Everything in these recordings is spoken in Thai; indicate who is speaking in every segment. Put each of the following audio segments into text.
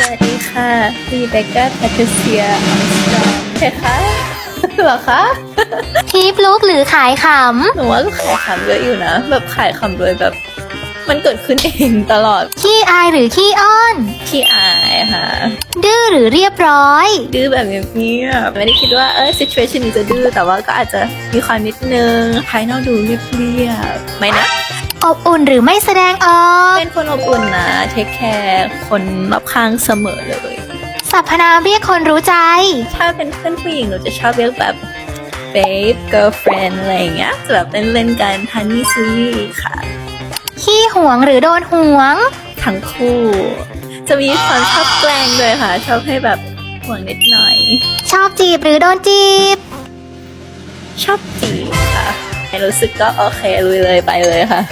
Speaker 1: สวัสดีค่ะรีเบคก้าแพทริเซียอัมสตรอมใช่คะเหรอคะ
Speaker 2: คีปลุกหรือขายข
Speaker 1: หนูว่าก็ขายขำเยอะอยู่นะ แบบขายขำโดยแบบ มันเกิดขึ้นเองตลอดำ
Speaker 2: ขี้อายหรือขี้อ้อน
Speaker 1: ที่อายค่ะ
Speaker 2: ดื้อหรือเรียบร้อย
Speaker 1: ดื้อแบบเงียบๆไม่ได้คิดว่าเออ situation นี้จะดื้อแต่ว่าก็อาจจะมีความนิดนึงภายนอกดูเรียบๆไม่นะ
Speaker 2: อบอุ่นหรือไม่แสดงออก
Speaker 1: เป็นคนอบอุ่นนะ เทคแคร์คนรอบข้างเสมอเลย
Speaker 2: สรรพนามเรียกคนรู้ใจ
Speaker 1: ถ้าเป็นเพื่อนผู้หญิงหนูจะชอบเรียกแบบ babe girlfriend อะไรอย่างเงี้ยจะแบบเล่นๆกัน honey sweet ค่ะ
Speaker 2: ขี้หวงหรือโดนหวง
Speaker 1: ทั้งคู่ จะมีความชอบแกล้งด้วยค่ะ ชอบให้แบบห่วงนิดหน่อย
Speaker 2: ชอบจีบหรือโดนจีบ
Speaker 1: ชอบจีบ ค่ะรู้สึกก็โอเคลุยเลยไปเลยค่ะ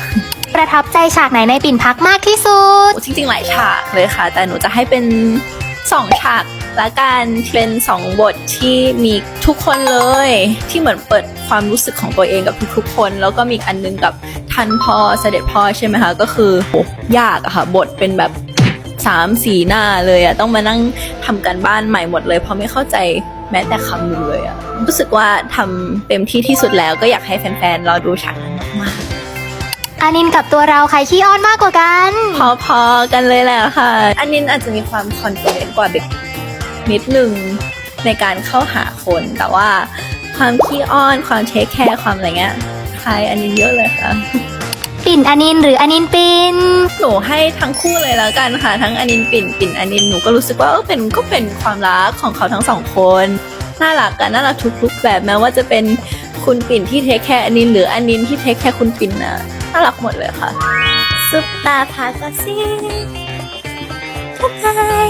Speaker 2: ประทับใจฉากไหนในปิ่นพักมากที่สุด
Speaker 1: จริงๆ หลายฉากเลยค่ะ แต่หนูจะให้เป็นสองฉากละกันเป็นสองบทที่มีทุกคนเลย ที่เหมือนเปิดความรู้สึกของตัวเองกับทุกๆคน แล้วก็มีอีกอันนึงกับท่านพ่อเสด็จพ่อใช่ไหมคะก็คือโหยากอะค่ะบทเป็นแบบสามสี่หน้าเลยอะต้องมานั่งทำการบ้านใหม่หมดเลยเพราะไม่เข้าใจ แม้แต่คำหนึงเลยอะรู้สึกว่าทำเต็มที่ที่สุดแล้วก็อยากให้แฟนๆรอดูฉากนั้นมากๆ
Speaker 2: อานินกับตัวเราใครขี้อ้อนมากกว่ากัน
Speaker 1: พอๆกันเลยแหละค่ะอันนี้อาจจะมีความคอนฟิเดนต์กว่าเด็กนิดนึงในการเข้าหาคน แต่ว่าความขี้อ้อนความเทคแคร์ความอะไรเงี้ยคล้ายอันนี้เยอะเลยค่ะ
Speaker 2: ปิ่นอานินหรืออานินปิ่น
Speaker 1: หนูให้ทั้งคู่เลยแล้วกันค่ะ ทั้งอนินปิ่นปิ่นอนินหนูก็รู้สึกว่าเออเป็นก็เป็นความรักของเขาทั้งสองคนน่ารักกันน่ารักทุกๆแบบแม้ว่าจะเป็นคุณปิ่นที่เทคแคร์อนิน หรืออนินที่เทคแคร์คุณปิ่นนะน่ารักหมดเลยค่ะซุปตาพากาซิทักทาย